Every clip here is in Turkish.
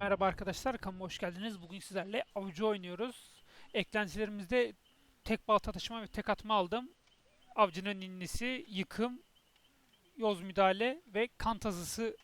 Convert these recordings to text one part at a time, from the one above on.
Merhaba arkadaşlar, kanalıma hoş geldiniz. Bugün sizlerle avcı oynuyoruz. Eklentilerimizde tek balta taşıma ve tek atma aldım. Avcının ninnisi, yıkım, yoz müdahale ve kan tazısı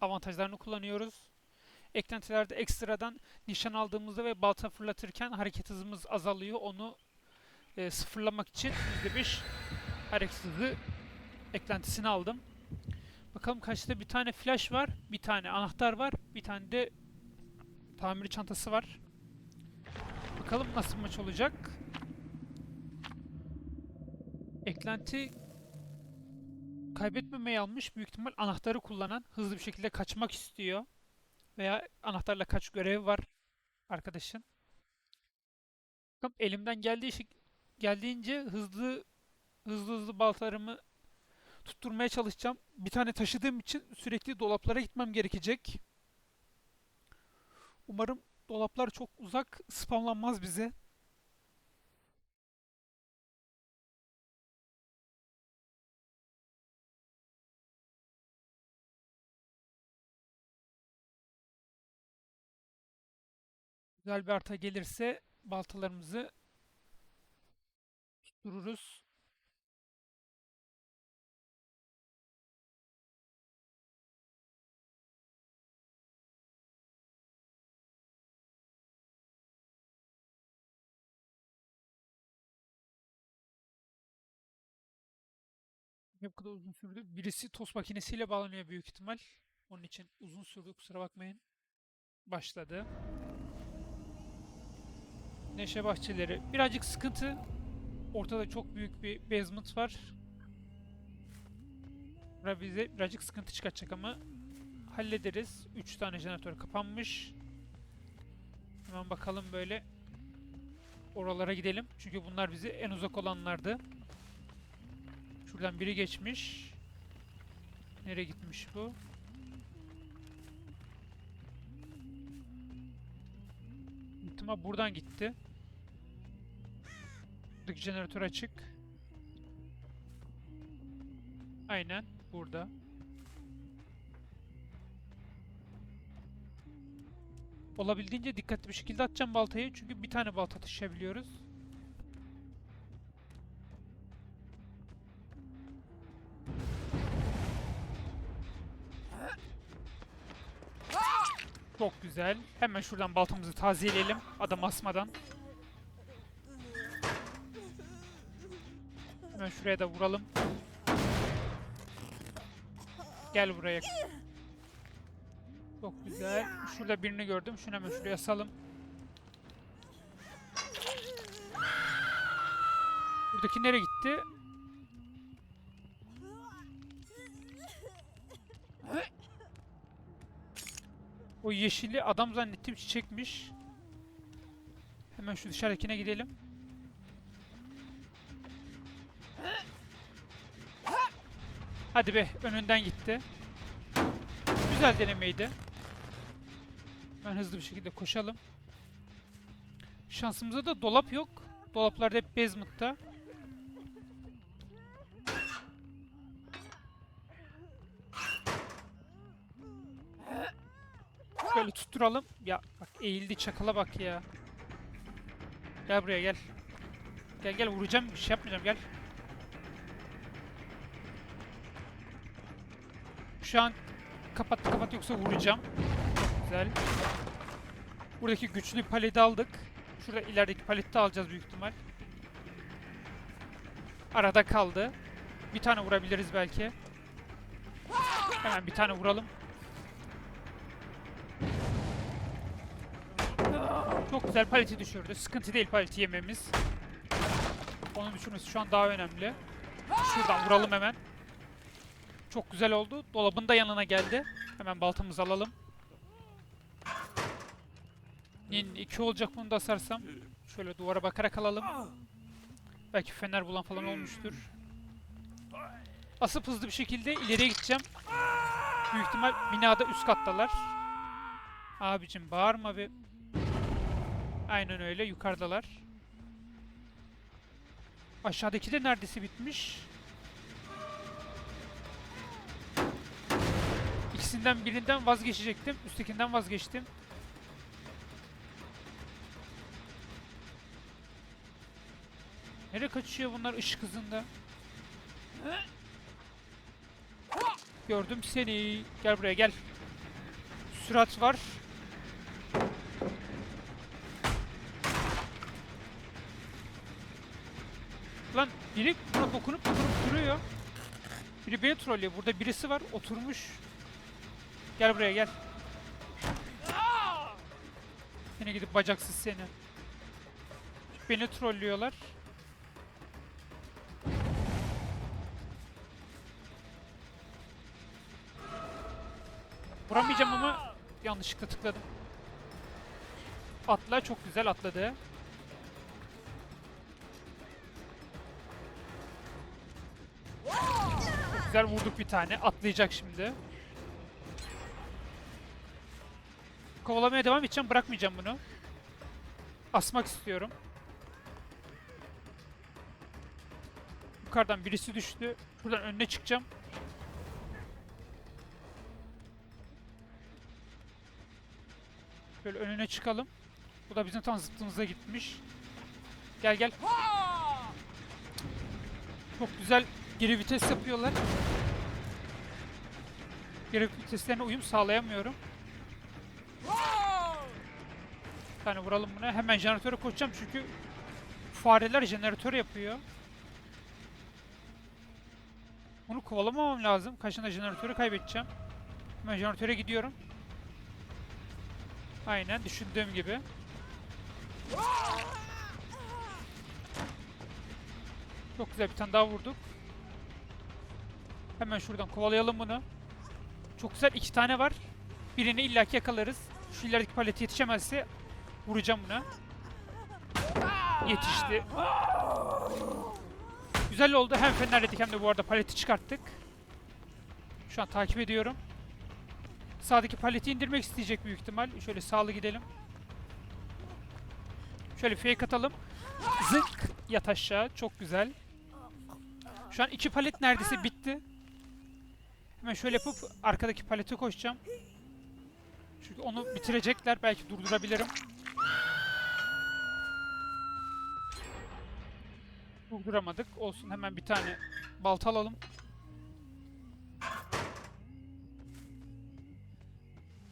avantajlarını kullanıyoruz. Eklentilerde ekstradan nişan aldığımızda ve balta fırlatırken hareket hızımız azalıyor. Onu e, sıfırlamak için %5 hareket hızı eklentisini aldım. Bakalım kaçta bir tane flash var, bir tane anahtar var, bir tane de tamiri çantası var. Bakalım nasıl maç olacak. Eklenti kaybetmemeyi almış. Büyük ihtimal anahtarı kullanan hızlı bir şekilde kaçmak istiyor. Veya anahtarla kaç görevi var arkadaşın. Bakalım elimden geldiği geldiğince hızlı hızlı hızlı baltalarımı tutturmaya çalışacağım. Bir tane taşıdığım için sürekli dolaplara gitmem gerekecek. Umarım dolaplar çok uzak spamlanmaz bize. Güzel bir arta gelirse baltalarımızı tuttururuz. Ne bu kadar uzun sürdü? Birisi tost makinesiyle bağlanıyor büyük ihtimal. Onun için uzun sürdü kusura bakmayın. Başladı. Neşe bahçeleri. Birazcık sıkıntı. Ortada çok büyük bir basement var. Bura bize birazcık sıkıntı çıkartacak ama hallederiz. 3 tane jeneratör kapanmış. Hemen bakalım böyle oralara gidelim. Çünkü bunlar bize en uzak olanlardı. Şuradan biri geçmiş. Nereye gitmiş bu? İhtimal buradan gitti. Buradaki jeneratör açık. Aynen burada. Olabildiğince dikkatli bir şekilde atacağım baltayı çünkü bir tane balta taşıyabiliyoruz. Güzel. Hemen şuradan baltamızı taziyeleyelim. Adam asmadan. Hemen şuraya da vuralım. Gel buraya. Çok güzel. Şurada birini gördüm. Şunu hemen şuraya salım. Buradaki nereye gitti? O yeşili adam zannettim çiçekmiş. Hemen şu dışarıdakine gidelim. Hadi be önünden gitti. Güzel denemeydi. Ben hızlı bir şekilde koşalım. Şansımıza da dolap yok. Dolaplar da hep basement'ta. Böyle tutturalım. Ya bak eğildi çakala bak ya. Gel buraya gel. Gel gel vuracağım bir şey yapmayacağım gel. Şu an kapattı kapat yoksa vuracağım. Güzel. Buradaki güçlü paleti aldık. Şurada ilerideki paleti de alacağız büyük ihtimal. Arada kaldı. Bir tane vurabiliriz belki. Hemen bir tane vuralım. Çok güzel paleti düşürdü. Sıkıntı değil paleti yememiz. Onu düşürmesi şu an daha önemli. Şuradan vuralım hemen. Çok güzel oldu. Dolabın da yanına geldi. Hemen baltamızı alalım. Nin 2 olacak bunu da asarsam. Şöyle duvara bakarak alalım. Belki fener bulan falan olmuştur. Asıp hızlı bir şekilde ileriye gideceğim. Büyük ihtimal binada üst kattalar. Abicim bağırma bir. Aynen öyle. Yukarıdalar. Aşağıdaki de neredeyse bitmiş. İkisinden birinden vazgeçecektim. Üsttekinden vazgeçtim. Nereye kaçıyor bunlar ışık hızında? Gördüm seni. Gel buraya gel. Sürat var. Biri buna dokunup dokunup duruyor. Biri beni trollüyor. Burada birisi var oturmuş. Gel buraya gel. Seni gidip bacaksız seni. Beni trollüyorlar. Vuramayacağım ama yanlışlıkla tıkladım. Atla çok güzel atladı. Güzel vurduk bir tane. Atlayacak şimdi. Kovalamaya devam edeceğim. Bırakmayacağım bunu. Asmak istiyorum. Yukarıdan birisi düştü. Buradan önüne çıkacağım. Böyle önüne çıkalım. Bu da bizim tam zıttımıza gitmiş. Gel gel. Çok güzel geri vites yapıyorlar. Geri viteslerine uyum sağlayamıyorum. Bir tane vuralım buna. Hemen jeneratöre koşacağım çünkü fareler jeneratör yapıyor. Bunu kovalamamam lazım. Kaçında jeneratörü kaybedeceğim. Hemen jeneratöre gidiyorum. Aynen düşündüğüm gibi. Çok güzel bir tane daha vurduk. Hemen şuradan kovalayalım bunu. Çok güzel iki tane var. Birini illaki yakalarız. Şu ilerideki palete yetişemezse vuracağım buna. Yetişti. Güzel oldu. Hem fenerledik hem de bu arada paleti çıkarttık. Şu an takip ediyorum. Sağdaki paleti indirmek isteyecek büyük ihtimal. Şöyle sağlı gidelim. Şöyle fake atalım. Zınk yat aşağı. Çok güzel. Şu an iki palet neredeyse bitti. Hemen şöyle yapıp arkadaki palete koşacağım. Çünkü onu bitirecekler. Belki durdurabilirim. Durduramadık. Olsun hemen bir tane balta alalım.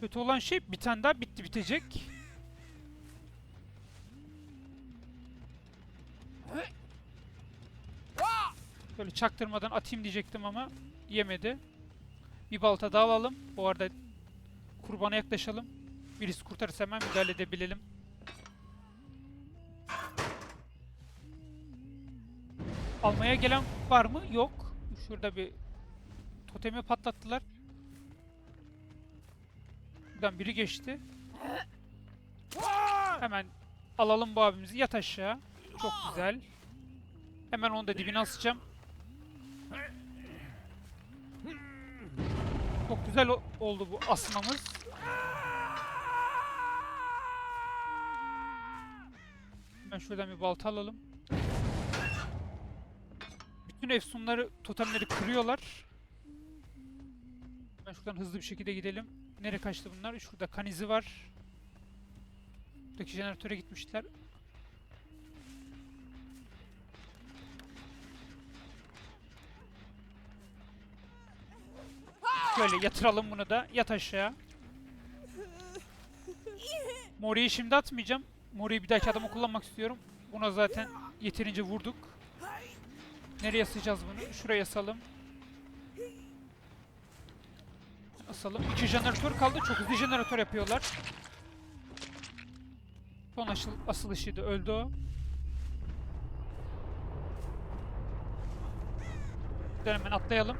Kötü olan şey bir tane daha bitti bitecek. Böyle çaktırmadan atayım diyecektim ama yemedi. Bir balta daha alalım. Bu arada kurbana yaklaşalım. Birisi kurtarırsa hemen müdahale edebilelim. Almaya gelen var mı? Yok. Şurada bir totemi patlattılar. Buradan biri geçti. Hemen alalım bu abimizi. Yat aşağı. Çok güzel. Hemen onu da dibine asacağım. Çok güzel oldu bu asmamız. Hemen şuradan bir balta alalım. Bütün efsunları, totemleri kırıyorlar. Ben şuradan hızlı bir şekilde gidelim. Nereye kaçtı bunlar? Şurada kan izi var. Buradaki jeneratöre gitmişler. Şöyle yatıralım bunu da. Yat aşağı. Mori'yi şimdi atmayacağım. Mori'yi bir dahaki adama kullanmak istiyorum. Buna zaten yeterince vurduk. Nereye asacağız bunu? Şuraya asalım. Asalım. İki jeneratör kaldı. Çok hızlı jeneratör yapıyorlar. Son asıl, asılışıydı. Öldü o. Hemen atlayalım.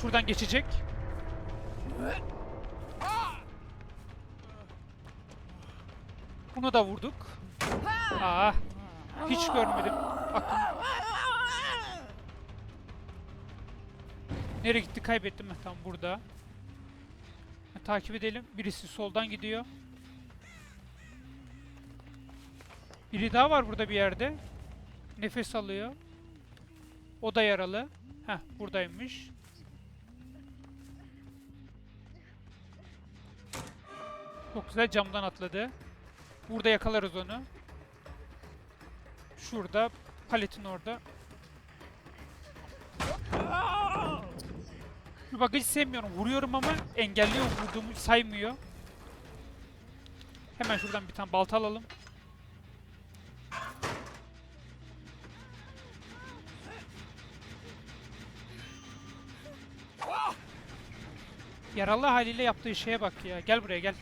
Şuradan geçecek. Bunu da vurduk. Aa, hiç görmedim. Nereye gitti kaybettim ben tam burada. Takip edelim. Birisi soldan gidiyor. Biri daha var burada bir yerde. Nefes alıyor. O da yaralı. Heh buradaymış. Çok güzel camdan atladı. Burada yakalarız onu. Şurada Paletin orada. Şu bagajı sevmiyorum. Vuruyorum ama engelliyor. Vurduğumu saymıyor. Hemen şuradan bir tane balta alalım. Yaralı haliyle yaptığı şeye bak ya. Gel buraya gel.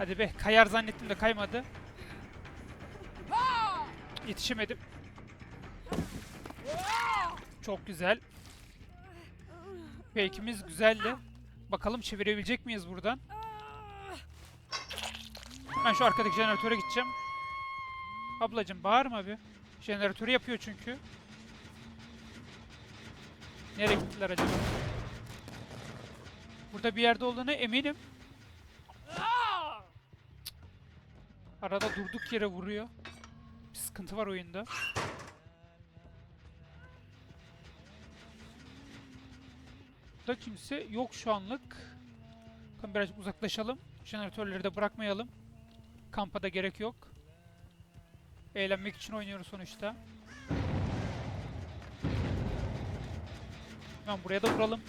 Hadi be kayar zannettim de kaymadı. Yetişemedim. Çok güzel. Fake'imiz güzeldi. Bakalım çevirebilecek miyiz buradan? Ben şu arkadaki jeneratöre gideceğim. Ablacım bağırma bir. Jeneratörü yapıyor çünkü. Nereye gittiler acaba? Burada bir yerde olduğuna eminim. Arada durduk yere vuruyor. Bir sıkıntı var oyunda. Burada kimse yok şu anlık. Bakalım birazcık uzaklaşalım. Jeneratörleri de bırakmayalım. Kampa da gerek yok. Eğlenmek için oynuyoruz sonuçta. Hemen buraya da vuralım.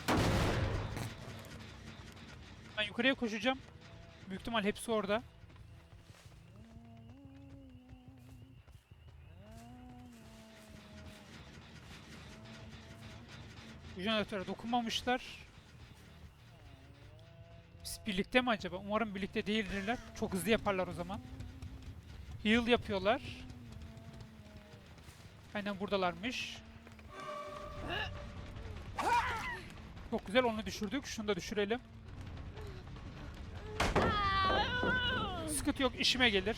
Ben yukarıya koşacağım. Büyük ihtimal hepsi orada. Jeneratöre dokunmamışlar. Biz birlikte mi acaba? Umarım birlikte değildirler. Çok hızlı yaparlar o zaman. Heal yapıyorlar. Aynen buradalarmış. Çok güzel onu düşürdük. Şunu da düşürelim. Sıkıntı yok işime gelir.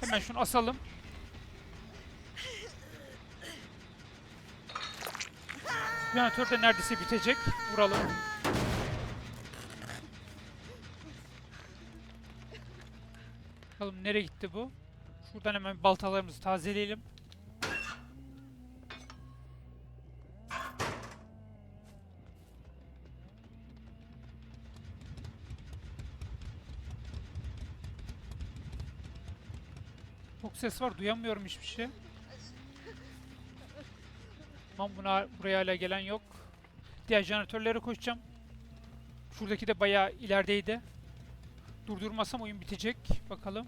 Hemen şunu asalım. Jeneratör de neredeyse bitecek. Vuralım. Bakalım nereye gitti bu? Şuradan hemen baltalarımızı tazeleyelim. Çok ses var, duyamıyorum hiçbir şey. Tamam buna, buraya hala gelen yok. Diğer jeneratörlere koşacağım. Şuradaki de bayağı ilerideydi. Durdurmasam oyun bitecek. Bakalım.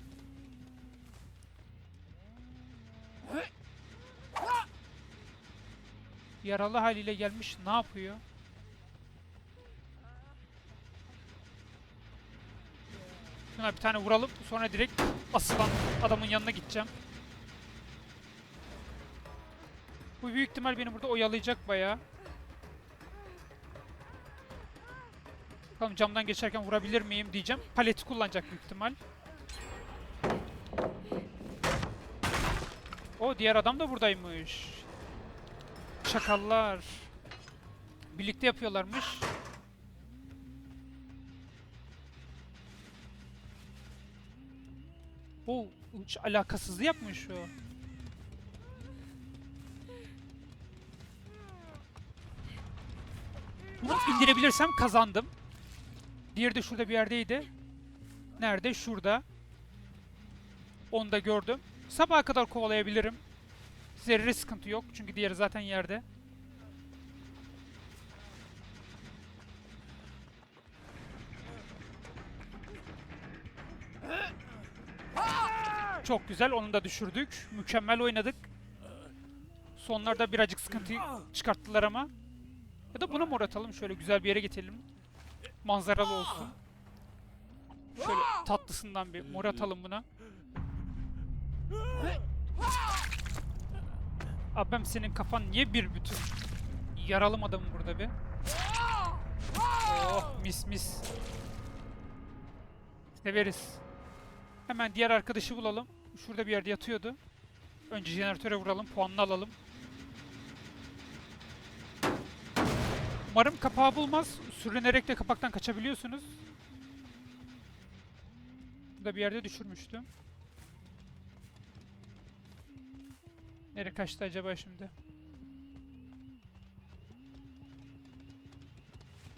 Yaralı haliyle gelmiş. Ne yapıyor? Şuna bir tane vuralım. Sonra direkt asılan adamın yanına gideceğim. Bu büyük ihtimal beni burada oyalayacak bayağı. Bakalım camdan geçerken vurabilir miyim diyeceğim. Paleti kullanacak büyük ihtimal. O diğer adam da buradaymış. Çakallar. Birlikte yapıyorlarmış. O hiç alakasızlığı yapmış o. indirebilirsem kazandım. Diğeri de şurada bir yerdeydi. Nerede? Şurada. Onu da gördüm. Sabaha kadar kovalayabilirim. Zerre sıkıntı yok. Çünkü diğeri zaten yerde. Çok güzel. Onu da düşürdük. Mükemmel oynadık. Sonlarda birazcık sıkıntı çıkarttılar ama. Ya da buna mor atalım. Şöyle güzel bir yere getirelim. Manzaralı olsun. Şöyle tatlısından bir mor atalım buna. Abim senin kafan niye bir bütün? Yaralım adamım burada bir. Oh mis mis. Severiz. Hemen diğer arkadaşı bulalım. Şurada bir yerde yatıyordu. Önce jeneratöre vuralım, puanını alalım. Umarım kapağı bulmaz. Sürünerek de kapaktan kaçabiliyorsunuz. Burada bir yerde düşürmüştüm. Nereye kaçtı acaba şimdi?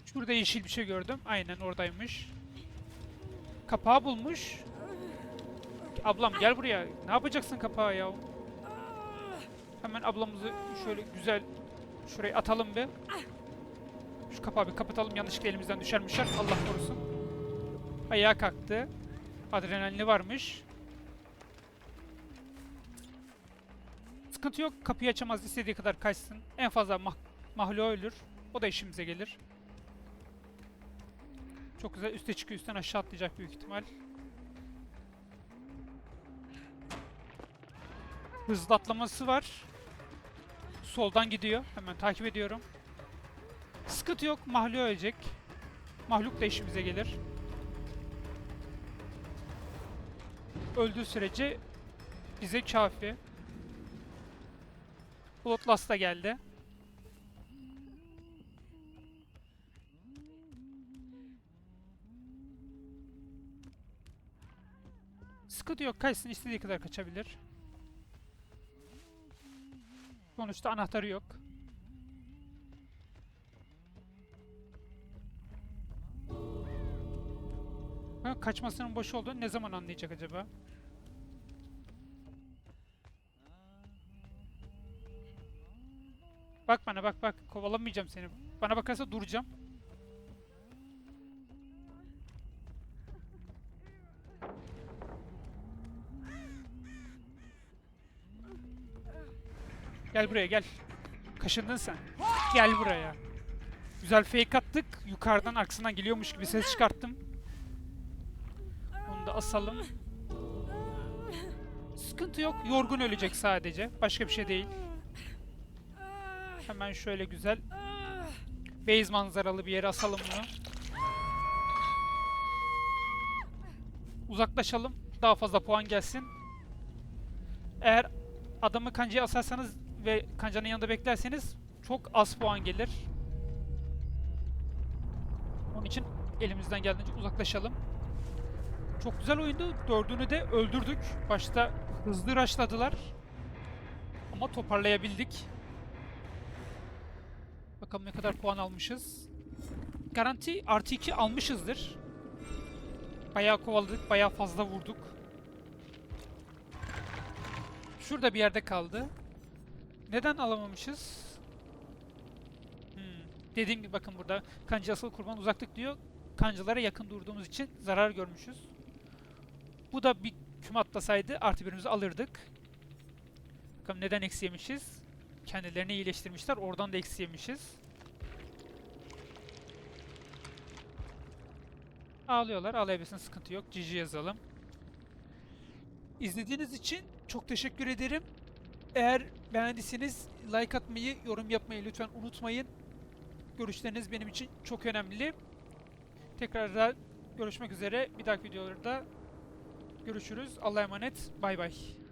Şurada yeşil bir şey gördüm. Aynen oradaymış. Kapağı bulmuş. Ablam gel buraya. Ne yapacaksın kapağı ya? Hemen ablamızı şöyle güzel şuraya atalım bir. Şu kapağı bir kapatalım. Yanlışlıkla elimizden düşermişler. Allah korusun. Ayağa kalktı. Adrenalini varmış. Sıkıntı yok. Kapıyı açamaz. istediği kadar kaçsın. En fazla mah mahluğa ölür. O da işimize gelir. Çok güzel. Üste çıkıyor. Üstten aşağı atlayacak büyük ihtimal. Hızlı atlaması var. Soldan gidiyor. Hemen takip ediyorum. Sıkıntı yok. Mahluk ölecek. Mahluk da işimize gelir. Öldüğü sürece bize kafi. Bloodlust da geldi. Sıkıntı yok. Kaçsın istediği kadar kaçabilir. Sonuçta anahtarı yok. Kaçmasının boş olduğunu ne zaman anlayacak acaba? Bak bana bak bak. Kovalamayacağım seni. Bana bakarsa duracağım. Gel buraya gel. Kaşındın sen. Gel buraya. Güzel fake attık. Yukarıdan aksından geliyormuş gibi ses çıkarttım. Asalım. Sıkıntı yok. Yorgun ölecek sadece. Başka bir şey değil. Hemen şöyle güzel base manzaralı bir yere asalım bunu. Uzaklaşalım. Daha fazla puan gelsin. Eğer adamı kancaya asarsanız ve kancanın yanında beklerseniz çok az puan gelir. Onun için elimizden geldiğince uzaklaşalım. Çok güzel oyundu. Dördünü de öldürdük. Başta hızlı rushladılar. Ama toparlayabildik. Bakalım ne kadar puan almışız. Garanti artı 2 almışızdır. Bayağı kovaladık, bayağı fazla vurduk. Şurada bir yerde kaldı. Neden alamamışız? Hmm. Dediğim gibi bakın burada kanca asıl kurban uzaklık diyor. Kancılara yakın durduğumuz için zarar görmüşüz. Bu da bir küm atlasaydı artı birimizi alırdık. Bakalım neden eksi yemişiz? Kendilerini iyileştirmişler. Oradan da eksi yemişiz. Ağlıyorlar. Ağlayabilirsin. Sıkıntı yok. GG yazalım. İzlediğiniz için çok teşekkür ederim. Eğer beğendiyseniz like atmayı, yorum yapmayı lütfen unutmayın. Görüşleriniz benim için çok önemli. Tekrar görüşmek üzere. Bir dahaki videolarda görüşürüz. Allah'a emanet. Bay bay.